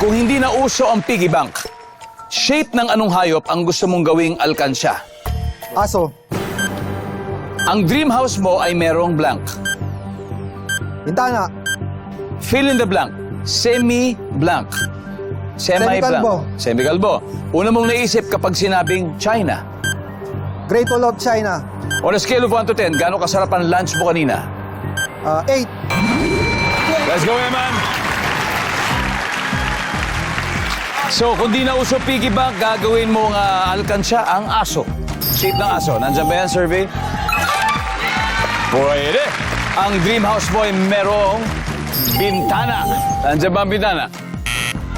Kung hindi na uso ang piggy bank, shape ng anong hayop ang gusto mong gawing alkansya? Aso. Ang dream house mo ay merong blank. Bintana. Fill in the blank. Semi-blank. Semi-blank. Semikalbo. Semi-kalbo. Una mong naisip kapag sinabing China. Great Wall of China. On a scale of 1 to 10, gaano kasarap ang lunch mo kanina? Uh, eight. Let's go, Eman! So, kung di na uso piggy bank, gagawin mong uh, alkansya ang aso. Shape ng aso. Nandiyan ba yan, survey? Pwede! Ang dream house mo ay merong bintana. Nandiyan ba ang bintana?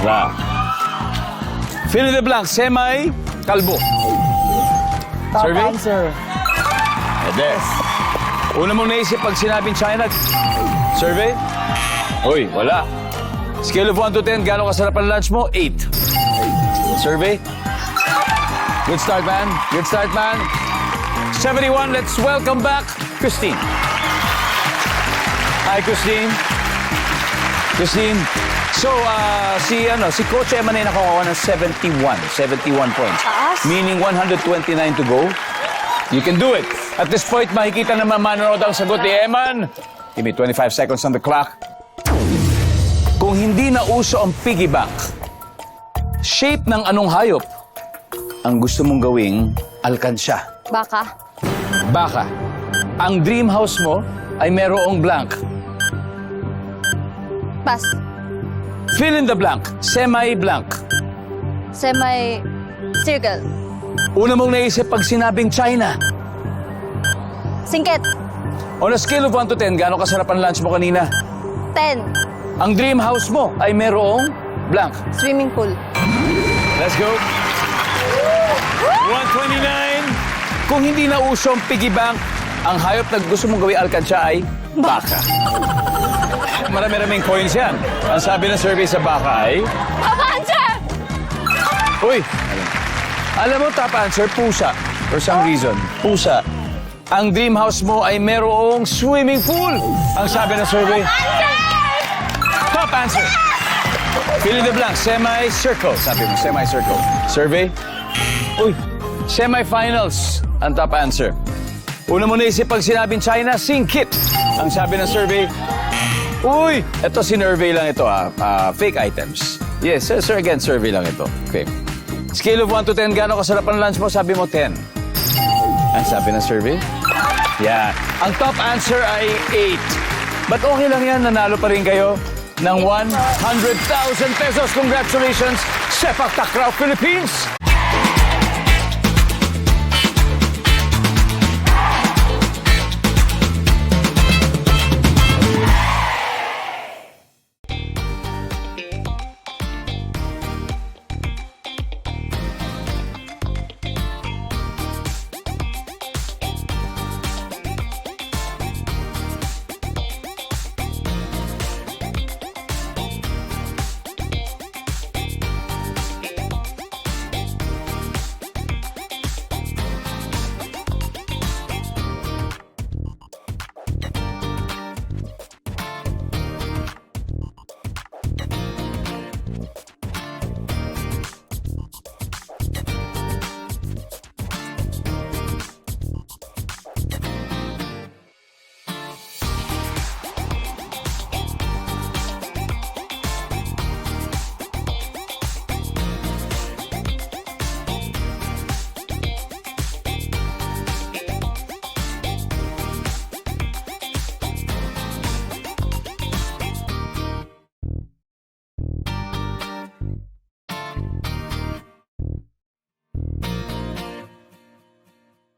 Wala. Fill in the blank. Semi, kalbo. Top Survey? answer. Pwede. Una mong naisip pag sinabing China. Survey? Uy, wala. Scale of 1 to 10, gano'ng kasarap ang lunch mo? 8. Survey? Good start, man. Good start, man. 71, let's welcome back Christine. Hi, Christine. Christine. So, ah, si, ano, si Coach Eman ay nakakuha ng 71. 71 points. Taas. Meaning 129 to go. You can do it. At this point, makikita naman manonood ang sagot ni Eman. Give me 25 seconds on the clock. Kung hindi na uso ang piggy bank, shape ng anong hayop ang gusto mong gawing alkansya? Baka. Baka. Ang dream house mo ay merong blank. Pass. Fill in the blank. Semi-blank. Semi circle. Una mong naisip pag sinabing China. Singket. On a scale of 1 to 10, gaano kasarap ang lunch mo kanina? 10. Ang dream house mo ay merong blank. Swimming pool. Let's go. 129. Kung hindi na uso ang piggy bank, ang hayop na gusto mong gawing alkansya ay baka. Marami-raming coins yan. Ang sabi ng survey sa baka ay... Papa answer! Uy! Alam mo, top answer, pusa. For some reason, pusa. Ang dream house mo ay merong swimming pool. Ang sabi ng survey. Top answer. Fill in the blank. Semi-circle. Sabi mo, semi-circle. Survey? Uy, semi-finals. Ang top answer. Una mo naisip pag sinabing China, singkit. Ang sabi ng survey, Uy, ito sinurvey lang ito ah. Ah, fake items. Yes, sir, sir, again, survey lang ito. Okay. Scale of 1 to 10, gano'ng kasarap ang lunch mo? Sabi mo 10. Ang sabi ng survey? Yeah. Ang top answer ay 8. But okay lang yan, nanalo pa rin kayo ng 100,000 pesos. Congratulations, Sepak Takraw Philippines!